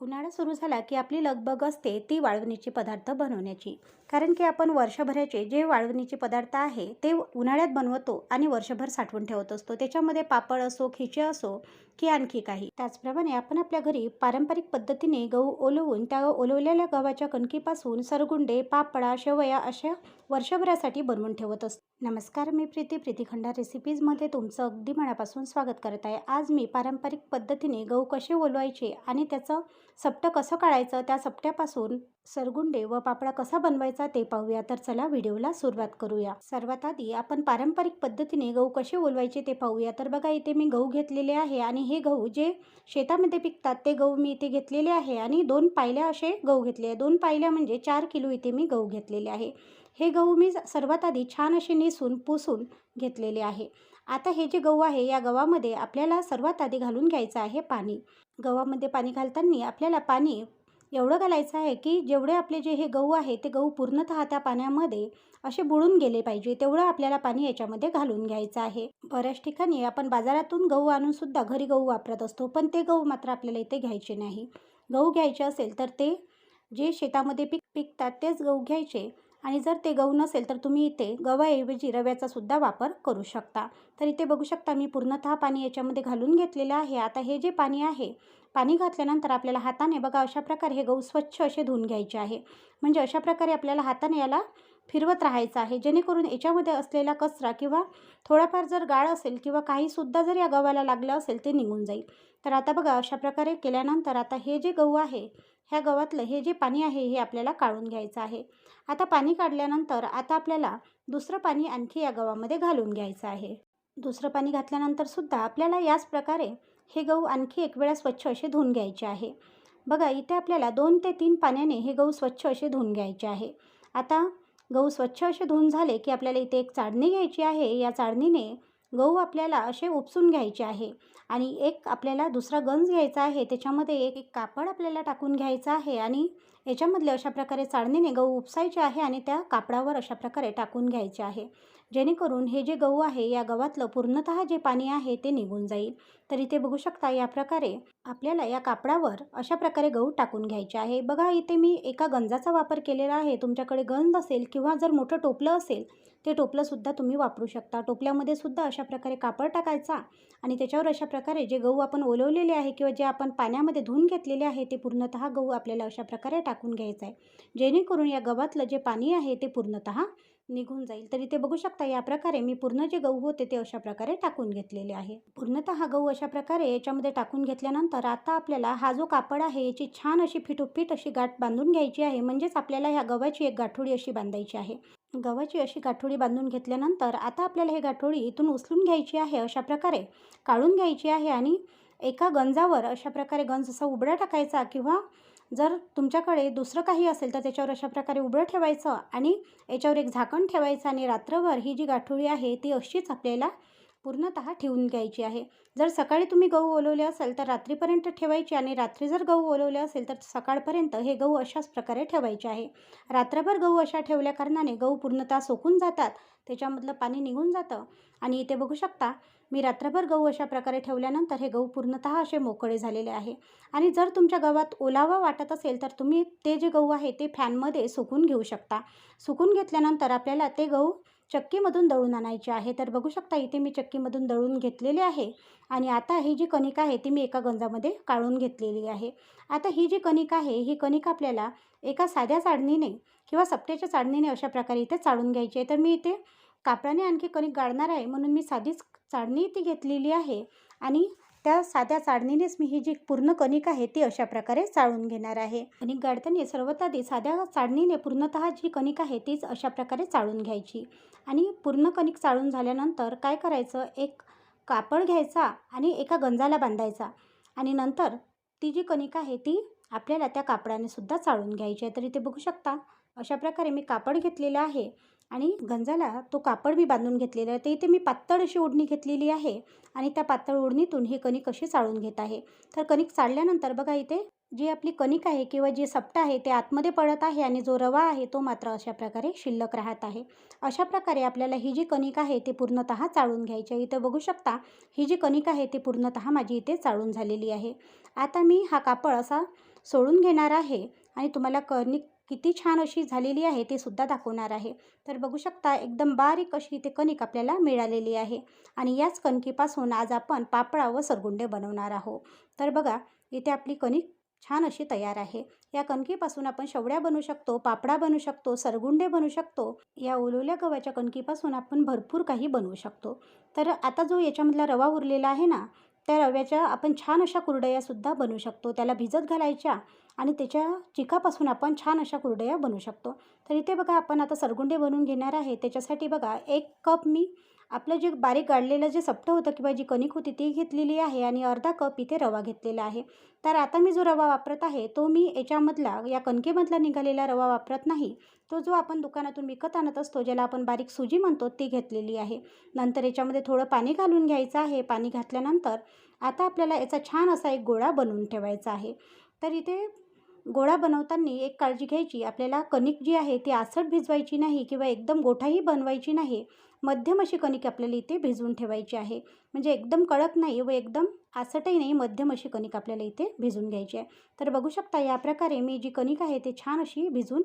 उन्हाळा सुरू झाला की आपली लगबग असते ती वाळवणीचे पदार्थ बनवण्याची. कारण की आपण वर्षभराचे जे वाळवणीचे पदार्थ आहे ते उन्हाळ्यात बनवतो आणि वर्षभर साठवून ठेवत असतो. त्याच्यामध्ये पापड असो खिचे असो की आणखी काही. त्याचप्रमाणे आपण आपल्या घरी पारंपरिक पद्धतीने गहू ओलवून त्या ओलवलेल्या गव्हाच्या कणकीपासून सरगुंडे पापडा शेवया अशा वर्षभरासाठी बनवून ठेवत असतो. नमस्कार मी प्रीती. प्रीती खंडा रेसिपीजमध्ये तुमचं अगदी मनापासून स्वागत करत आहे. आज मी पारंपरिक पद्धतीने गहू कसे ओलवायचे आणि त्याचं सपटं कसं काढायचं त्या सपट्यापासून सरगुंडे व पापडा कसा बनवायचा ते पाहूया. तर चला व्हिडिओला सुरुवात करूया. सर्वात आधी आपण पारंपरिक पद्धतीने गहू कसे ओलवायचे ते पाहूया. तर बघा इथे मी गहू घेतलेले आहे आणि हे गहू जे शेतामध्ये पिकतात ते गहू मी इथे घेतलेले आहे आणि दोन पायल्या असे गहू घेतले आहे. दोन पायल्या म्हणजे चार किलो इथे मी गहू घेतलेले आहे. हे गहू मी सर्वात आधी छान असे नेसून पुसून घेतलेले आहे. आता हे जे गहू आहे या गव्हामध्ये आपल्याला सर्वात आधी घालून घ्यायचं आहे पाणी. गव्हामध्ये पाणी घालताना आपल्याला पाणी एवढं घालायचं आहे की जेवढे आपले जे हे गहू आहे ते गहू पूर्णतः त्या पाण्यामध्ये असे बुडून गेले पाहिजे तेवढं आपल्याला पाणी याच्यामध्ये घालून घ्यायचं आहे. बऱ्याच ठिकाणी आपण बाजारातून गहू आणूनसुद्धा घरी गहू वापरत असतो पण ते गहू मात्र आपल्याला इथे घ्यायचे नाही. गहू घ्यायचे असेल तर ते जे शेतामध्ये पिक पिकतात तेच गहू घ्यायचे. आणि जर ते गहू नसेल तर तुम्ही इथे गव्हाऐवजी रव्याचा सुद्धा वापर करू शकता. तर इथे बघू शकता मी पूर्णतः पाणी याच्यामध्ये घालून घेतलेलं आहे. आता हे जे पाणी आहे पाणी घातल्यानंतर आपल्याला हाताने बघा अशा प्रकारे हे गहू स्वच्छ असे धुवून घ्यायचे आहे. म्हणजे अशा प्रकारे आपल्याला हाताने याला फिरवत राहायचं आहे. जेणेकरून याच्यामध्ये असलेला कचरा किंवा थोडाफार जर गाळ असेल किंवा काहीसुद्धा जर या गव्हाला लागलं असेल ते निघून जाईल. तर आता बघा अशा प्रकारे केल्यानंतर आता हे जे गहू आहे ह्या गव्हातलं हे जे पाणी आहे हे आपल्याला काढून घ्यायचं आहे. आता पाणी काढल्यानंतर आता आपल्याला दुसरं पाणी आणखी या गव्हामध्ये घालून घ्यायचं आहे. दुसरं पाणी घातल्यानंतर सुद्धा आपल्याला याच प्रकारे हे गहू आणखी एक वेळा स्वच्छ असे धुवून घ्यायचे आहे. बघा इथे आपल्याला दोन ते तीन पाण्याने हे गहू स्वच्छ असे धुवून घ्यायचे आहे. आता गहू स्वच्छ असे धुवून झाले की आपल्याला इथे एक चाळणी घ्यायची आहे. या चाळणीने गहू आपल्याला असे उपसून घ्यायचे आहे आणि एक आपल्याला दुसरा गंज घ्यायचा आहे. त्याच्यामध्ये एक एक कापड आपल्याला टाकून घ्यायचं आहे आणि याच्यामधले अशा प्रकारे चाळणीने गहू उपसायचे आहे आणि त्या कापडावर अशा प्रकारे टाकून घ्यायचे आहे. जेणेकरून हे जे गहू आहे या गव्हातलं पूर्णतः जे पाणी आहे ते निघून जाईल. तर इथे बघू शकता या प्रकारे आपल्याला या कापडावर अशा प्रकारे गहू टाकून घ्यायचे आहे. बघा इथे मी एका गंजाचा वापर केलेला आहे. तुमच्याकडे गंज असेल किंवा जर मोठं टोपलं असेल ते टोपलंसुद्धा तुम्ही वापरू शकता. टोपल्यामध्ये सुद्धा अशा प्रकारे कापड टाकायचा आणि त्याच्यावर अशा प्रकारे जे गहू आपण ओलवलेले आहे किंवा जे आपण पाण्यामध्ये धुवून घेतलेले आहे ते पूर्णतः गहू आपल्याला अशा प्रकारे टाकून घ्यायचं आहे. जेणेकरून या गव्हातलं जे पाणी आहे ते पूर्णतः निघून जाईल. तर इथे बघू शकता या प्रकारे मी पूर्ण जे गहू होते ते अशा प्रकारे टाकून घेतलेले आहे. पूर्णतः हा गहू अशा प्रकारे याच्यामध्ये टाकून घेतल्यानंतर आता आपल्याला हा जो कापड आहे याची छान अशी फिटोफिट अशी गाठ बांधून घ्यायची आहे. म्हणजेच आपल्याला ह्या गव्हाची एक गाठोडी अशी बांधायची आहे. गव्हाची अशी गाठोडी बांधून घेतल्यानंतर आता आपल्याला हे गाठोडी इथून उचलून घ्यायची आहे अशा प्रकारे काढून घ्यायची आहे आणि एका गंजावर अशा प्रकारे गंज असा उबडा टाकायचा किंवा जर तुमच्याकडे दुसरं काही असेल तर त्याच्यावर अशा प्रकारे उभं ठेवायचं आणि याच्यावर एक झाकण ठेवायचं आणि रात्रभर ही जी गाठोळी आहे ती अशीच आपल्याला पूर्णतः ठेवून घ्यायची आहे. जर सकाळी तुम्ही गहू ओलवले असेल तर रात्रीपर्यंत ठेवायची आणि रात्री जर गहू ओलवले असेल तर सकाळपर्यंत हे गहू अशाच प्रकारे ठेवायचे आहे. रात्रभर गहू अशा ठेवल्या कारणाने गहू पूर्णतः सोकून जातात त्याच्यामधलं पाणी निघून जातं. आणि इथे बघू शकता मी रात्रभर गहू अशा प्रकारे ठेवल्यानंतर हे गहू पूर्णतः असे मोकळे झालेले आहे. आणि जर तुमच्या गव्हात ओलावा वाटत असेल तर तुम्ही ते जे गहू आहे ते फॅनमध्ये सुकून घेऊ शकता. सुकून घेतल्यानंतर आपल्याला ते गहू चक्कीमधून दळून आणायचे आहे. तर बघू शकता इथे मी चक्कीमधून दळून घेतलेले आहे. आणि आता ही जी कणिका आहे ती मी एका गंजामध्ये काढून घेतलेली आहे. आता ही जी कणिका आहे ही कणिक आपल्याला एका साध्या चाळणीने किंवा सपट्याच्या चाळणीने अशा प्रकारे इथे चाळून घ्यायची आहे. तर मी इथे कापडाने आणखी कणिक गाळणार आहे म्हणून मी साधीच चाळणी ती घेतलेली आहे. आणि त्या साध्या चाळणीनेच मी ही जी पूर्ण कणिक आहे ती अशा प्रकारे चाळून घेणार आहे. कणिक गाळताना सर्वात आधी साध्या चाळणीने पूर्णतः जी कणिक आहे तीच अशा प्रकारे चाळून घ्यायची. आणि पूर्ण कणिक चाळून झाल्यानंतर काय करायचं एक कापड घ्यायचा आणि एका गंजाला बांधायचा. आणि नंतर ती जी कणिक आहे ती आपल्याला त्या कापडाने सुद्धा चाळून घ्यायची आहे. तर इथे बघू शकता अशा प्रकारे मी कापड घेतलेलं आहे. आणि गंजाला तो कापड मी बांधून घेतलेला आहे. तर इथे मी पातळ अशी ओढणी घेतलेली आहे आणि त्या पातळ ओढणीतून ही कणिक अशी चाळून घेत आहे. तर कणिक चाळल्यानंतर बघा इथे जी आपली कणिक आहे किंवा जे सपटा आहे ते आतमध्ये पडत आहे आणि जो रवा आहे तो मात्र अशा प्रकारे शिल्लक राहत आहे. अशा प्रकारे आपल्याला ही जी कणिक आहे ती पूर्णतः चाळून घ्यायची आहे. इथं बघू शकता ही जी कणिक आहे ती पूर्णतः माझी इथे चाळून झालेली आहे. आता मी हा कापड असा सोडून घेणार आहे आणि तुम्हाला कणिक किती छान अशी झालेली आहे ते सुद्धा दाखवणार आहे. तर बघू शकता एकदम बारीक अशी इथे कणिक आपल्याला मिळालेली आहे. आणि याच कणकीपासून आज आपण पापडा व सरगुंडे बनवणार आहोत. तर बघा इथे आपली कणिक छान अशी तयार आहे. या कणकीपासून आपण शेवड्या बनवू शकतो पापडा बनवू शकतो सरगुंडे बनवू शकतो. या ओलवल्या गव्हाच्या कणकीपासून आपण भरपूर काही बनवू शकतो. तर आता जो याच्यामधला रवा उरलेला आहे ना त्या रव्याच्या आपण छान अशा कुरडयासुद्धा बनवू शकतो. त्याला भिजत घालायच्या. आणि त्याच्या चिकापासून आपण छान अशा कुरडया बनवू शकतो. तर इथे बघा आपण आता सरगुंडे बनवून घेणार आहे. त्याच्यासाठी बघा एक कप मी आपलं जे बारीक गाळलेलं जे सपटं होतं किंवा जी कणिक होती ती घेतलेली आहे आणि अर्धा कप इथे रवा घेतलेला आहे. तर आता मी जो रवा वापरत आहे तो मी याच्यामधला या कणकेमधला निघालेला रवा वापरत नाही. तो जो आपण दुकानातून विकत आणत असतो ज्याला आपण बारीक सुजी म्हणतो ती घेतलेली आहे. नंतर याच्यामध्ये थोडं पाणी घालून घ्यायचं आहे. पाणी घातल्यानंतर आता आपल्याला याचा छान असा एक गोळा बनवून ठेवायचा आहे. तर इथे गोळा बनवताना एक काळजी घ्यायची. आपल्याला कणिक जी आहे ती आसट भिजवायची नाही किंवा एकदम गोठाही बनवायची नाही मध्यम अशी कणिक आपल्याला इथे भिजवून ठेवायची आहे. म्हणजे एकदम कडक नाही व एकदम आसटही नाही मध्यम अशी कणिक आपल्याला इथे भिजून घ्यायची आहे. तर बघू शकता या प्रकारे मी जी कणिक आहे ते छान अशी भिजवून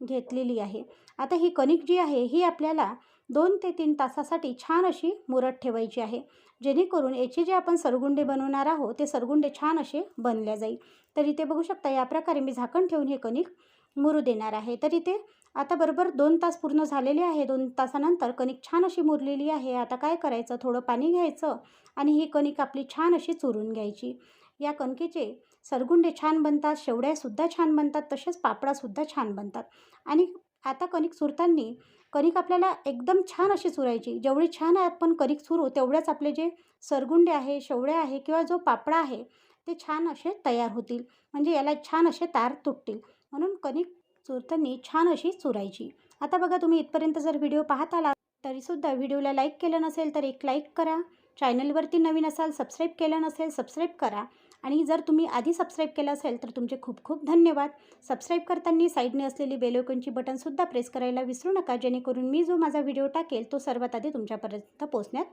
घेतलेली आहे. आता ही कणिक जी आहे ही आपल्याला दोन ते तीन तासासाठी छान अशी मुरत ठेवायची आहे. जेणेकरून याचे जे आपण सरगुंडे बनवणार आहोत ते सरगुंडे छान असे बनल्या जाईल. तर इथे बघू शकता या प्रकारे मी झाकण ठेवून हे कणिक मुरू देणार आहे. तर इथे आता बरोबर दोन तास पूर्ण झालेले आहे. दोन तासानंतर कणिक छान अशी मुरलेली आहे. आता काय करायचं? थोडं पाणी घ्यायचं आणि ही कणिक आपली छान अशी चुरून घ्यायची. या कणकेचे सरगुंडे छान बनतात शेवड्यासुद्धा छान बनतात तसेच पापडासुद्धा छान बनतात. आणि आता कणिक चुरताना कणिक आपल्याला एकदम छान अशी चुरायची. जेवढी छान आपण कणिक चुरू तेवढ्याच आपले जे सरगुंडे आहे शेवळे आहे किंवा जो पापडा आहे ते छान असे तयार होतील. म्हणजे याला छान असे तार तुटतील. म्हणून कणिक चुरताना छान अशी चुरायची. आता बघा तुम्ही इथपर्यंत जर व्हिडिओ पाहत आला तरीसुद्धा व्हिडिओला लाईक केलं नसेल तर एक लाईक करा. चॅनलवरती नवीन असाल सबस्क्राईब केलं नसेल सबस्क्राईब करा. आणि जर तुम्ही आधी सबस्क्राईब केलं असेल तर तुमचे खूप खूप धन्यवाद. सबस्क्राईब करताना साईडने असलेली बेलोकनची बटनसुद्धा प्रेस करायला विसरू नका जेणेकरून मी जो माझा व्हिडिओ टाकेल तो सर्वात आधी तुमच्यापर्यंत पोचण्यात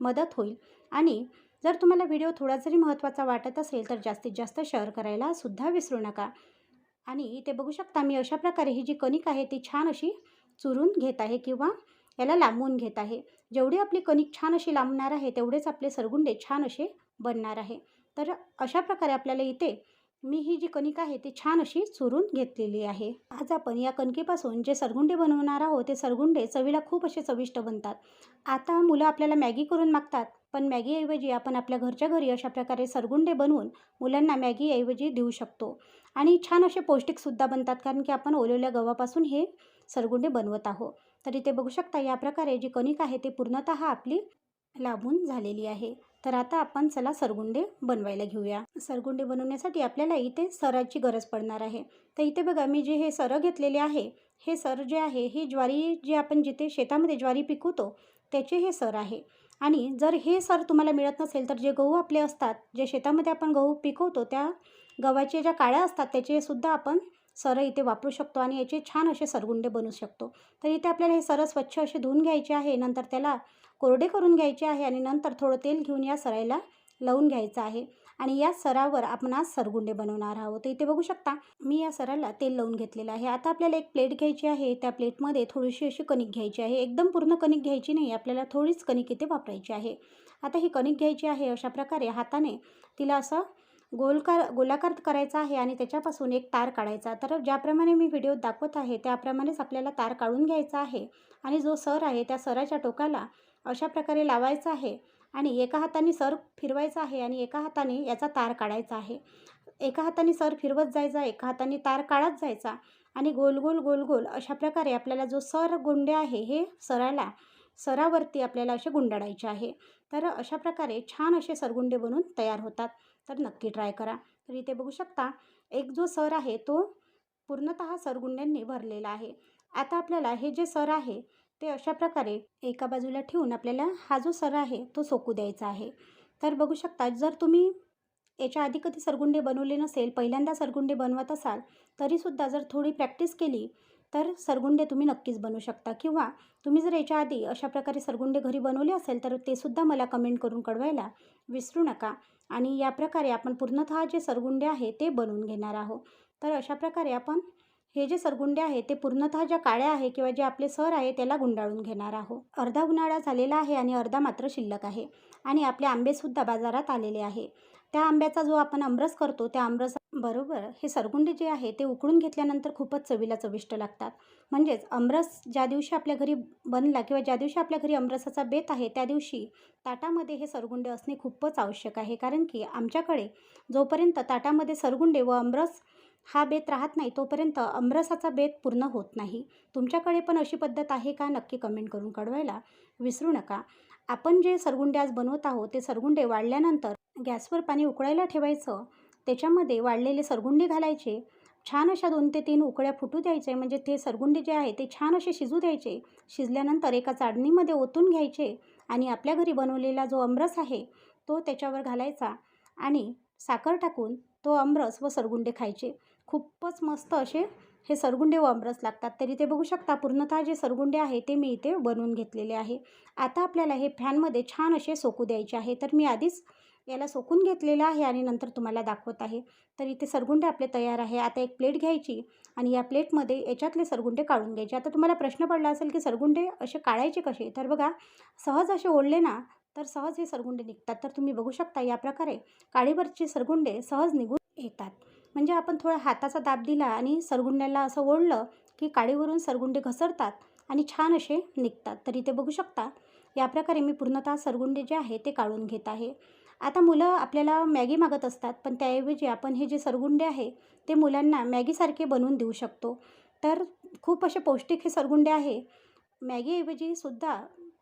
मदत होईल. आणि जर तुम्हाला व्हिडिओ थोडा जरी महत्त्वाचा वाटत असेल तर जास्तीत जास्त शेअर करायला सुद्धा विसरू नका. आणि इथे बघू शकता मी अशा प्रकारे ही जी कणिक आहे ती छान अशी चुरून घेत आहे किंवा याला लांबवून घेत आहे. जेवढी आपली कणिक छान अशी लांबणार आहे तेवढेच आपले सरगुंडे छान असे बनणार आहे. तर अशा प्रकारे आपल्याला इथे मी ही जी कणिक आहे ती छान अशी चुरून घेतलेली आहे. आज आपण या कणकेपासून जे सरगुंडे बनवणार आहोत ते सरगुंडे चवीला खूप असे चविष्ट बनतात. आता मुलं आपल्याला मॅगी करून मागतात पण मॅगीऐवजी आपण आपल्या घरच्या घरी अशा प्रकारे सरगुंडे बनवून मुलांना मॅगीऐवजी देऊ शकतो. आणि छान असे पौष्टिकसुद्धा बनतात कारण की आपण ओलवल्या गव्हापासून हे सरगुंडे बनवत आहोत. तर इथे बघू शकता या प्रकारे जी कणिक आहे ती पूर्णतः आपली लाभून झालेली आहे. तर आता आपण चला सरगुंडे बनवायला घेऊया. सरगुंडे बनवण्यासाठी आपल्याला इथे सराची गरज पडणार आहे. तर इथे बघा मी जे हे सरं घेतलेले आहे हे सर जे आहे हे ज्वारी जे आपण जिथे शेतामध्ये ज्वारी पिकवतो त्याचे हे सर आहे. आणि जर हे सर तुम्हाला मिळत नसेल तर जे गहू आपले असतात जे शेतामध्ये आपण गहू पिकवतो त्या गव्हाचे ज्या काळ्या असतात त्याचे सुद्धा आपण सरळ इथे वापरू शकतो आणि याचे छान असे सरगुंडे बनवू शकतो. तर इथे आपल्याला हे सरळ स्वच्छ असे धुवून घ्यायचे आहे. नंतर त्याला कोरडे करून घ्यायचे आहे आणि नंतर थोडं तेल घेऊन या सरायला लावून घ्यायचं आहे. आणि या सरावर आपण आज सरगुंडे बनवणार आहोत. तर इथे बघू शकता मी या सराला तेल लावून घेतलेलं आहे. आता आपल्याला एक प्लेट घ्यायची आहे. त्या प्लेटमध्ये थोडीशी अशी कणिक घ्यायची आहे. एकदम पूर्ण कणिक घ्यायची नाही. आपल्याला थोडीच कणिक इथे वापरायची आहे. आता ही कणिक घ्यायची आहे अशा प्रकारे हाताने तिला असं गोलकार गोलाकार करायचा आहे आणि त्याच्यापासून एक तार काढायचा. तर ज्याप्रमाणे मी व्हिडिओ दाखवत आहे त्याप्रमाणेच आपल्याला तार काढून घ्यायचा आहे. आणि जो सर आहे त्या सराच्या टोकाला अशा प्रकारे लावायचा आहे आणि एका हाताने सर फिरवायचा आहे आणि एका हाताने याचा तार काढायचा आहे. एका हाताने सर फिरवत जायचा एका हाताने तार काढत जायचा आणि गोल गोल गोल गोल अशा प्रकारे आपल्याला जो सर गुंडे आहे हे सराला सरावरती आपल्याला असे गुंडाळायचे आहे. तर अशा प्रकारे छान असे सरगुंडे बनून तयार होतात. तर नक्की ट्राय करा. तर इथे बघू शकता एक जो सर आहे तो पूर्णतः सरगुंड्यांनी भरलेला आहे. आता आपल्याला हे जे सर आहे ते अशा प्रकारे एका बाजूला ठेवून आपल्याला हा जो सर आहे तो सोकू द्यायचा आहे. तर बघू शकता जर तुम्ही याच्या आधी कधी सरगुंडे बनवले नसेल पहिल्यांदा सरगुंडे बनवत असाल तरीसुद्धा जर थोडी प्रॅक्टिस केली तर सरगुंडे तुम्ही नक्कीच बनवू शकता. किंवा तुम्ही जर याच्या आधी अशा प्रकारे सरगुंडे घरी बनवले असेल तर ते सुद्धा मला कमेंट करून कळवायला विसरू नका. आणि या प्रकारे आपण पूर्णतः जे सरगुंडे आहे ते बनवून घेणार आहोत. तर अशा प्रकारे आपण हे जे सरगुंडे आहे ते पूर्णतः ज्या काळ्या आहे किंवा जे आपले सर आहे त्याला गुंडाळून घेणार आहोत. अर्धा उन्हाळा झालेला आहे आणि अर्धा मात्र शिल्लक आहे. आणि आपले आंबेसुद्धा बाजारात आलेले आहे. त्या आंब्याचा जो आपण आमरस करतो त्या आमरस बरोबर हे सरगुंडे जे आहे ते उकळून घेतल्यानंतर खूपच चवीला चविष्ट लागतात. म्हणजेच आमरस ज्या दिवशी आपल्या घरी बनला किंवा ज्या दिवशी आपल्या घरी आमरसाचा बेत आहे त्या दिवशी ताटामध्ये हे सरगुंडे असणे खूपच आवश्यक आहे. कारण की आमच्याकडे जोपर्यंत ताटामध्ये सरगुंडे व आमरस हा बेत राहत नाही तोपर्यंत अमरसाचा बेत पूर्ण होत नाही. तुमच्याकडे पण अशी पद्धत आहे का? नक्की कमेंट करून कळवायला विसरू नका. आपण जे सरगुंडे आज बनवत आहोत ते सरगुंडे वाढल्यानंतर गॅसवर पाणी उकळायला ठेवायचं त्याच्यामध्ये वाढलेले सरगुंडे घालायचे. छान अशा दोन ते तीन उकळ्या फुटू द्यायचे म्हणजे ते सरगुंडे जे आहे ते छान असे शिजू द्यायचे. शिजल्यानंतर एका चाळणीमध्ये ओतून घ्यायचे आणि आपल्या घरी बनवलेला जो अमरस आहे तो त्याच्यावर घालायचा आणि साखर टाकून तो अमरस व सरगुंडे खायचे. खूपच मस्त असे हे सरगुंडे व अमरस लागतात. तरी ते बघू शकता पूर्णतः जे सरगुंडे आहे ते मी इथे बनवून घेतलेले आहे. आता आपल्याला हे फॅनमध्ये छान असे सोकू द्यायचे आहे. तर मी आधीच याला सोकून घेतलेलं आहे आणि नंतर तुम्हाला दाखवत आहे. तर इथे सरगुंडे आपले तयार आहे. आता एक प्लेट घ्यायची आणि या प्लेटमध्ये याच्यातले सरगुंडे काढून घ्यायचे. आता तुम्हाला प्रश्न पडला असेल की सरगुंडे असे काढायचे कसे? तर बघा सहज असे ओढले ना तर सहज हे सरगुंडे निघतात. तर तुम्ही बघू शकता या प्रकारे काळीवरचे सरगुंडे सहज निघून येतात. म्हणजे आपण थोडा हाताचा दाब दिला आणि सरगुंड्याला असं ओढलं की काळीवरून सरगुंडे घसरतात आणि छान असे निघतात. तर इथे बघू शकता या प्रकारे मी पूर्णतः सरगुंडे जे आहे ते काढून घेत आहे. आता मुलं आपल्याला मॅगी मागत असतात पण त्याऐवजी आपण हे जे सरगुंडे आहे ते मुलांना मॅगीसारखे बनवून देऊ शकतो. तर खूप असे पौष्टिक हे सरगुंडे आहे. मॅगीऐवजी सुद्धा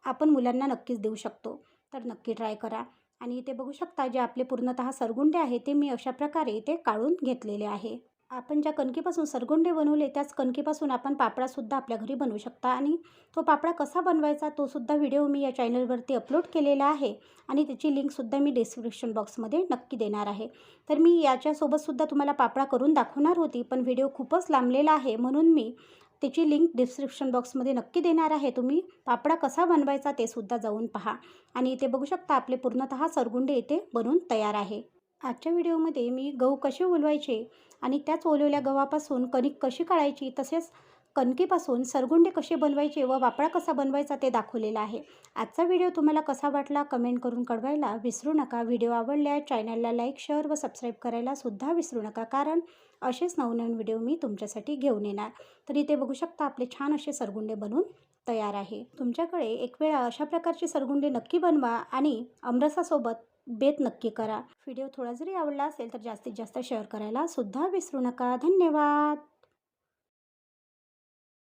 आपण मुलांना नक्कीच देऊ शकतो. तर नक्की ट्राय करा. आणि इथे बघू शकता जे आपले पूर्णतः सरगुंडे आहे ते मी अशा प्रकारे इथे काढून घेतलेले आहे. आपण ज्या कणकीपासून सरगुंडे बनवले त्याच कणकीपासून आपण पापडासुद्धा आपल्या घरी बनवू शकता. आणि तो पापडा कसा बनवायचा तोसुद्धा व्हिडिओ मी या चॅनलवरती अपलोड केलेला आहे आणि त्याची लिंकसुद्धा मी डिस्क्रिप्शन बॉक्समध्ये नक्की देणार आहे. तर मी याच्यासोबतसुद्धा तुम्हाला पापडा करून दाखवणार होती पण व्हिडिओ खूपच लांबलेला आहे म्हणून मी त्याची लिंक डिस्क्रिप्शन बॉक्समध्ये नक्की देणार आहे. तुम्ही पापडा कसा बनवायचा ते सुद्धा जाऊन पहा. आणि इथे बघू शकता आपले पूर्णतः सरगुंडे इथे बनून तयार आहे. आजच्या व्हिडिओमध्ये मी गहू कसे उलवायचे आणि त्याच ओलवल्या गव्हापासून कणिक कशी काढायची तसेच कणकेपासून सरगुंडे कसे बनवायचे व वापळा कसा बनवायचा ते दाखवलेलं आहे. आजचा व्हिडिओ तुम्हाला कसा वाटला कमेंट करून कळवायला विसरू नका. व्हिडिओ आवडल्यास चॅनलला लाईक शेअर व सबस्क्राईब करायला सुद्धा विसरू नका कारण असेच नवनवीन व्हिडिओ मी तुमच्यासाठी घेऊन येणार. तर इथे बघू शकता आपले छान असे सरगुंडे बनवून तयार आहे. तुमच्याकडे एक वेळा अशा प्रकारचे सरगुंडे नक्की बनवा आणि अमरसासोबत बेत नक्की करा. व्हिडिओ थोडा जरी आवडला असेल तर जास्तीत जास्त शेअर करायला सुद्धा विसरू नका. धन्यवाद.